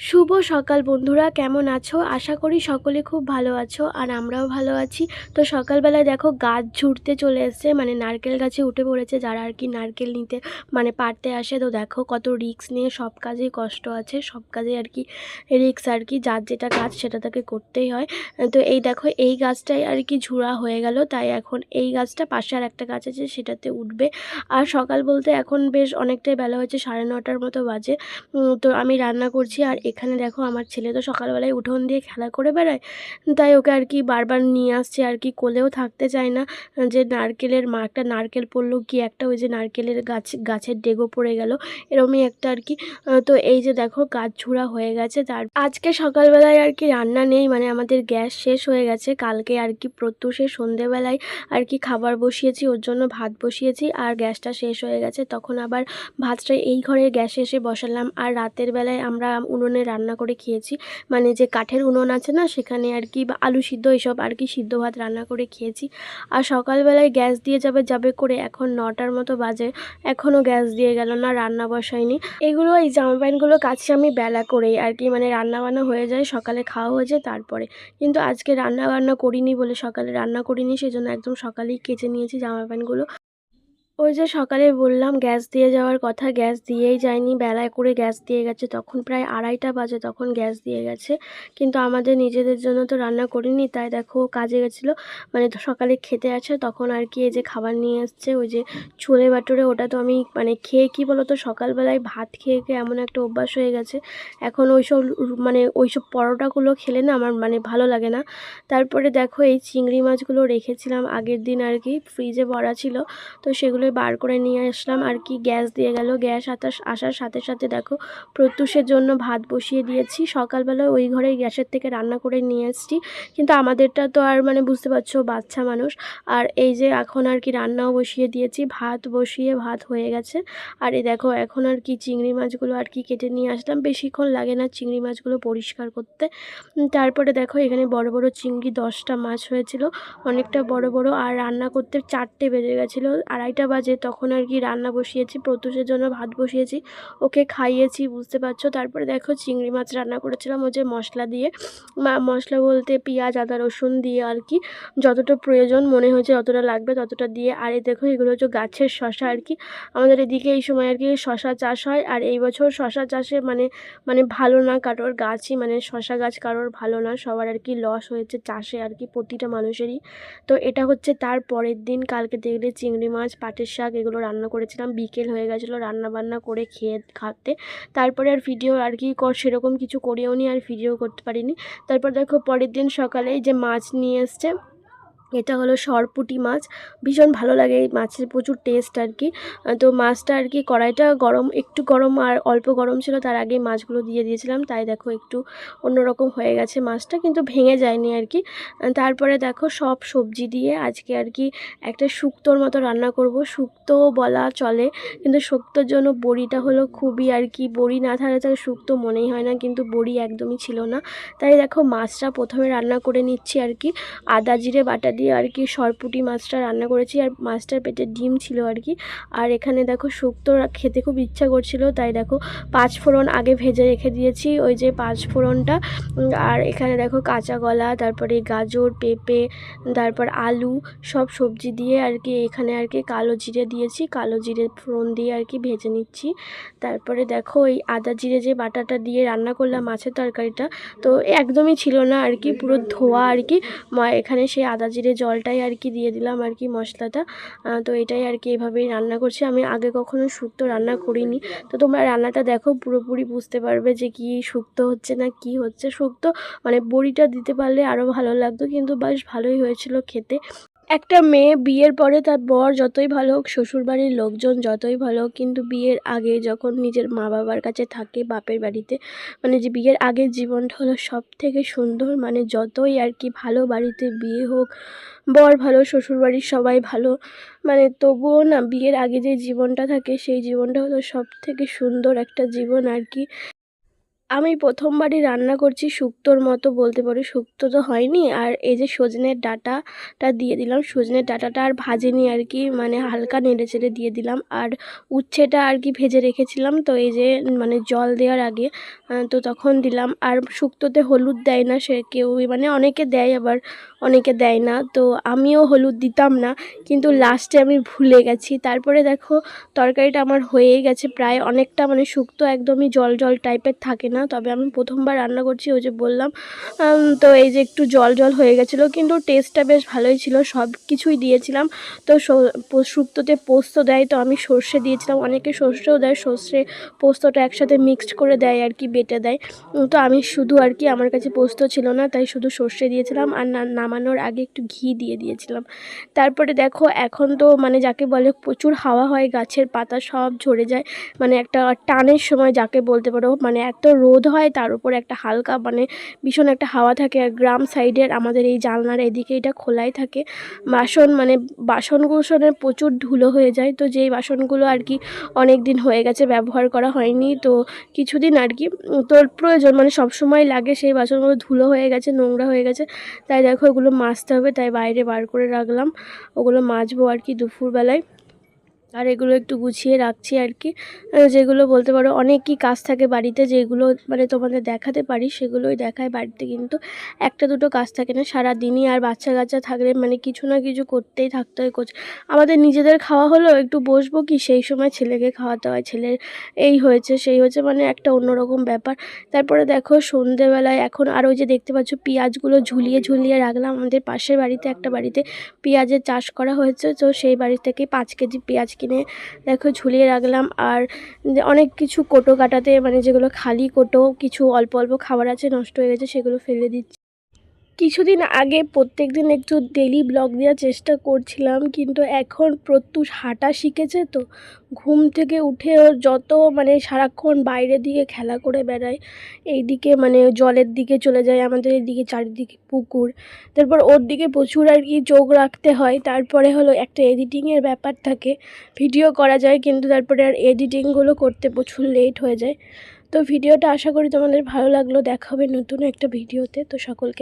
শুভ সকাল বন্ধুরা, কেমন আছো? আশা করি সকলে খুব ভালো আছো আর আমরাও ভালো আছি। তো সকালবেলায় দেখো গাছ ঝুড়তে চলে এসছে মানে নারকেল গাছে উঠে পড়েছে, যারা আর কি নারকেল নিতে মানে পারতে আসে। তো দেখো কত রিক্স নিয়ে সব কাজেই কষ্ট আছে, সব কাজে আর কি রিক্স আর কি, যার যেটা কাজ সেটা তাকে করতেই হয়। তো এই দেখো এই গাছটাই আর কি ঝুড়া হয়ে গেল, তাই এখন এই গাছটা পাশে আর একটা গাছ আছে, সেটাতে উঠবে। আর সকাল বলতে এখন বেশ অনেকটাই বেলা হয়েছে, সাড়ে নটার মতো বাজে। তো আমি রান্না করছি আর এখানে দেখো আমার ছেলে তো সকালবেলায় উঠোন দিয়ে খেলা করে বেড়ায়, তাই ওকে আর কি বারবার নিয়ে আসছে, আর কি কোলেও থাকতে চায় না, যে নারকেলের মা, একটা নারকেল পড়ল, কি একটা ওই যে নারকেলের গাছ, গাছের ডেগো পড়ে গেল, এরমই একটা আর কি। তো এই যে দেখো গাছ ঝুড়া হয়ে গেছে, তার আজকে সকালবেলায় আর কি রান্না নেই মানে আমাদের গ্যাস শেষ হয়ে গেছে, কালকে আর কি প্রত্যুষে সন্ধেবেলায় আর কি খাবার বসিয়েছি, ওর জন্য ভাত বসিয়েছি, আর গ্যাসটা শেষ হয়ে গেছে, তখন আবার ভাতটা এই ঘরের গ্যাসে এসে বসালাম, আর রাতের বেলায় আমরা উনুনে রান্না করে খেয়েছি। মানে যে কাঠের উনুন আছে না, সেখানে আর কি আলু সিদ্ধ এইসব আর কি সিদ্ধ ভাত রান্না করে খেয়েছি। আর সকালবেলায় গ্যাস দিয়ে যাবে যাবে করে এখন নটার মতো বাজে। এখনও গ্যাস দিয়ে গেল না, রান্না বসায়নি। এগুলো এই জামা প্যান্টগুলো কাছে আমি বেলা করেই আর কি মানে রান্না বান্না হয়ে যায়, সকালে খাওয়া হয়ে যায় তারপরে। কিন্তু আজকে রান্না বান্না করিনি বলে সকালে রান্না করিনি, সেজন্য একদম সকালেই কেচে নিয়েছি জামা প্যান্টগুলো। ওই যে সকালে বললাম গ্যাস দিয়ে যাওয়ার কথা, গ্যাস দিয়েই যায়নি বেলায় করে গ্যাস দিয়ে গেছে। তখন প্রায় আড়াইটা বাজে তখন গ্যাস দিয়ে গেছে। কিন্তু আমাদের নিজেদের জন্য তো রান্না করিনি, তাই দেখো কাজে গেছিল। মানে সকালে খেতে আছে, তখন আর কি এই যে খাবার নিয়ে এসছে, ওই যে ছোলে বাটুরে ওটা তো আমি মানে খেয়ে কি বলো তো সকালবেলায় ভাত খেয়ে খেয়ে এমন একটা অভ্যাস হয়ে গেছে। এখন ওইসব মানে ওইসব পরোটাগুলো খেলে না আমার মানে ভালো লাগে না। তারপরে দেখো এই চিংড়ি মাছগুলো রেখেছিলাম আগের দিন আর কি ফ্রিজে ভরা ছিল। তো সেগুলোই বার করে নিয়ে আসলাম। আর কি গ্যাস দিয়ে গেল। গ্যাস আতাস আসার সাথে সাথে দেখো প্রত্যুষের জন্য ভাত বসিয়ে দিয়েছি। সকালবেলা ওই ঘরেই গ্যাসের থেকে রান্না করে নিয়ে এসেছি। কিন্তু আমাদেরটা তো আর মানে বুঝতে পারছ, বাচ্চা মানুষ। আর এই যে এখন আর কি রান্নাও বসিয়ে দিয়েছি। ভাত বসিয়ে ভাত হয়ে গেছে। আর এই দেখো এখন আর কি চিংড়ি মাছগুলো আর কি কেটে নিয়ে আসলাম। বেশিক্ষণ লাগে না চিংড়ি মাছগুলো পরিষ্কার করতে। তারপরে দেখো এখানে বড় বড় চিংড়ি দশটা মাছ হয়েছিল। অনেকটা বড় বড়। আর রান্না করতে চারটে বেজে গেছিল। আড়াইটা বাজে, তখন আর কি রান্না বসিয়েছি, প্রত্যুষের জন্য ভাত বসিয়েছি, ওকে খাইয়েছি, বুঝতে পারছ? তারপরে দেখো চিংড়ি মাছ রান্না করেছিলাম, ওই যে মশলা দিয়ে। মশলা বলতে পেঁয়াজ, আদা, রসুন দিয়ে আর কি, যতটা প্রয়োজন মনে হয়েছে যতটা লাগবে ততটা দিয়ে। আর এই দেখো, এগুলো হচ্ছে গাছের শশা আর কি। আমাদের এদিকে এই সময় আর কি শশা চাষ হয়, আর এই বছর শশা চাষে মানে মানে ভালো না কারোর গাছই মানে শশা গাছ কারোর ভালো না, সবার আর কি লস হয়েছে চাষে আর কি প্রতিটা মানুষেরই। তো এটা হচ্ছে তার পরের দিন, কালকে দেখলে চিংড়ি মাছ, পাটের শাক এগুলো রান্না করেছিলাম। বিকেল হয়ে গেছিল রান্নাবান্না করে খেয়ে খাতে। তারপরে আর ভিডিও আর কি ক- সেরকম কিছু করেও নি, আর ভিডিও করতে পারিনি। তারপর দেখো পরের দিন সকালেই যে মাছ নিয়ে এসছে এটা হলো সরপুঁটি মাছ। ভীষণ ভালো লাগে এই মাছের প্রচুর টেস্ট আর কি তো মাছটা আর কি কড়াইটা গরম, একটু গরম আর অল্প গরম ছিল, তার আগে মাছগুলো দিয়ে দিয়েছিলাম। তাই দেখো একটু অন্যরকম হয়ে গেছে মাছটা, কিন্তু ভেঙে যায়নি আর কি তারপরে দেখো সব সবজি দিয়ে আজকে আর কি একটা শুক্তোর মতো রান্না করব। শুক্তো বলা চলে, কিন্তু শুক্তোর জন্য বড়িটা হলো খুবই আর কি বড়ি না থাকলে তার শুক্তো মনেই হয় না, কিন্তু বড়ি একদমই ছিল না। তাই দেখো মাছটা প্রথমে রান্না করে নিচ্ছি আর কি আদা, জিরে, বাটা দিয়ে আর কি সরপুটি মাছটা রান্না করেছি আর মাছটার পেটে ডিম ছিল আর কি। আর এখানে দেখো শুক্তো খেতে খুব ইচ্ছা করছিল, তাই দেখো পাঁচ ফোড়ন আগে ভেজে রেখে দিয়েছি, ওই যে পাঁচ ফোড়নটা। আর এখানে দেখো কাঁচা কলা, তারপরে গাজর, পেঁপে, তারপর আলু, সব সবজি দিয়ে আর কি এখানে আর কি কালো জিরে দিয়েছি, কালো জিরে ফোড়ন দিয়ে আর কি ভেজে নিচ্ছি। তারপরে দেখো এই আদা জিরে যে বাটাটা দিয়ে রান্না করলাম মাছের তরকারিটা, তো একদমই ছিল না আর কি, পুরো ধোয়া আর কি। এখানে সেই আদা জিরে জলটাই আর কি দিয়ে দিলাম আর কি মশলাটা তো এটাই আর কি এভাবেই রান্না করছি। আমি আগে কখনো শুক্তো রান্না করিনি। তো তোমরা রান্নাটা দেখো, পুরোপুরি বুঝতে পারবে যে কি শুক্তো হচ্ছে না কি হচ্ছে। শুক্তো মানে বড়িটা দিতে পারলে আরও ভালো লাগতো, কিন্তু বেশ ভালোই হয়েছিল খেতে। একটা মেয়ে, বিয়ের পরে তার বর যতই ভালো হোক, শ্বশুরবাড়ির লোকজন যতই ভালো হোক, কিন্তু বিয়ের আগে যখন নিজের মা বাবার কাছে থাকে বাপের বাড়িতে মানে যে বিয়ের আগের জীবনটা হলো সব থেকে সুন্দর মানে যতই আর কি ভালো বাড়িতে বিয়ে হোক, বর ভালো, শ্বশুরবাড়ির সবাই ভালো মানে তবুও না বিয়ের আগে যে জীবনটা থাকে, সেই জীবনটা হলো সব থেকে সুন্দর একটা জীবন আর কি। আমি প্রথমবারই রান্না করছি শুক্তোর মতো বলতে পারো। শুক্তো তো হয়নি আর এই যে সজনের ডাটাটা দিয়ে দিলাম, সজনের ডাটাটা আর ভাজিনি আর কি মানে হালকা নেড়ে চেড়ে দিয়ে দিলাম আর উচ্ছেটা আর কি ভেজে রেখেছিলাম। তো এই যে মানে জল দেওয়ার আগে তো তখন দিলাম আর শুক্তোতে হলুদ দেয় না, সে কেউই মানে অনেকে দেয় আবার অনেকে দেয় না। তো আমিও হলুদ দিতাম না, কিন্তু লাস্টে আমি ভুলে গেছি। তারপরে দেখো, তরকারিটা আমার হয়েই গেছে, প্রায় অনেকটা মানে শুক্তো একদমই জল জল টাইপের থাকে না। তবে আমি প্রথমবার রান্না করছি, ওই যে বললাম তো এই যে একটু জল জল হয়ে গেছিল, কিন্তু টেস্টটা বেশ ভালোই ছিল, সব কিছুই দিয়েছিলাম। তো শুক্তোতে পোস্ত দেয়, তো আমি সর্ষে দিয়েছিলাম, অনেকে সর্ষেও দেয়, সর্ষে পোস্তটা একসাথে মিক্সড করে দেয় আর কি, বেটে দেয়। তো আমি শুধু আর কি, আমার কাছে পোস্ত ছিল না, তাই শুধু সর্ষে দিয়েছিলাম, আর না- নামানোর আগে একটু ঘি দিয়ে দিয়েছিলাম। তারপরে দেখো, এখন তো মানে যাকে বলে, প্রচুর হাওয়া হয়, গাছের পাতা সব ঝরে যায় মানে একটা টানের সময় যাকে বলতে পারো মানে এত রোদ হয়, তার উপর একটা হালকা মানে ভীষণ একটা হাওয়া থাকে আর গ্রাম সাইডের আমাদের এই জানলার এদিকে এটা খোলাই থাকে। বাসন মানে বাসন কুসনের প্রচুর ধুলো হয়ে যায়, তো যেই বাসনগুলো আর কি অনেক দিন হয়ে গেছে ব্যবহার করা হয়নি, তো কিছুদিন আর কি তোর প্রয়োজন মানে সব সময় লাগে সেই বাসনগুলো ধুলো হয়ে গেছে, নোংরা হয়ে গেছে, তাই দেখো ওগুলো মাজতে হবে, তাই বাইরে বার করে রাখলাম। ওগুলো মাজবো আর কি দুপুরবেলায়। আর এগুলো একটু গুছিয়ে রাখছি আর কি। যেগুলো বলতে পারো অনেকই কাজ থাকে বাড়িতে যেগুলো মানে তোমাদের দেখাতে পারি, সেগুলোই দেখায় বাড়িতে কিন্তু একটা দুটো কাজ থাকে না সারা দিনই আর বাচ্চা কাচ্চা থাকলে মানে কিছু না কিছু করতেই থাকতে হয় কোচ আমাদের নিজেদের খাওয়া হলো একটু বসবো কি সেই সময় ছেলেকে খাওয়াতে হয়। ছেলের এই হয়েছে, সেই হয়েছে মানে একটা অন্যরকম ব্যাপার। তারপরে দেখো সন্ধেবেলায় এখন আর ওই যে দেখতে পাচ্ছ পেঁয়াজগুলো ঝুলিয়ে ঝুলিয়ে রাখলাম। আমাদের পাশের বাড়িতে একটা বাড়িতে পেঁয়াজের চাষ করা হয়েছে, তো সেই বাড়ি থেকে পাঁচ কেজি পেঁয়াজ কিনে, দেখো, ঝুলিয়ে রাখলাম। আর অনেক কিছু কোটো কাটাতে মানে যেগুলো খালি কোটো, কিছু অল্প অল্প খাবার আছে, নষ্ট হয়ে গেছে, সেগুলো ফেলে দিচ্ছি। কিছুদিন আগে প্রত্যেক দিন একটু ডেলি ব্লগ দেওয়ার চেষ্টা করছিলাম, কিন্তু এখন প্রত্যুষ হাঁটা শিখেছে তো। ঘুম থেকে উঠে ওর যত মানে সারাক্ষণ বাইরের দিকে খেলা করে বেড়ায়, এইদিকে মানে জলের দিকে চলে যায়, আমাদের এদিকে চারিদিকে পুকুর। তারপর ওর দিকে প্রচুর আর কি চোখ রাখতে হয়, তারপরে হলো একটা এডিটিংয়ের ব্যাপার থাকে ভিডিও করা যায়, কিন্তু তারপরে আর এডিটিংগুলো করতে প্রচুর লেট হয়ে যায়। তো ভিডিওটা আশা করি তোমাদের ভালো লাগল দেখা হবে নতুন একটা ভিডিওতে তো সকলকে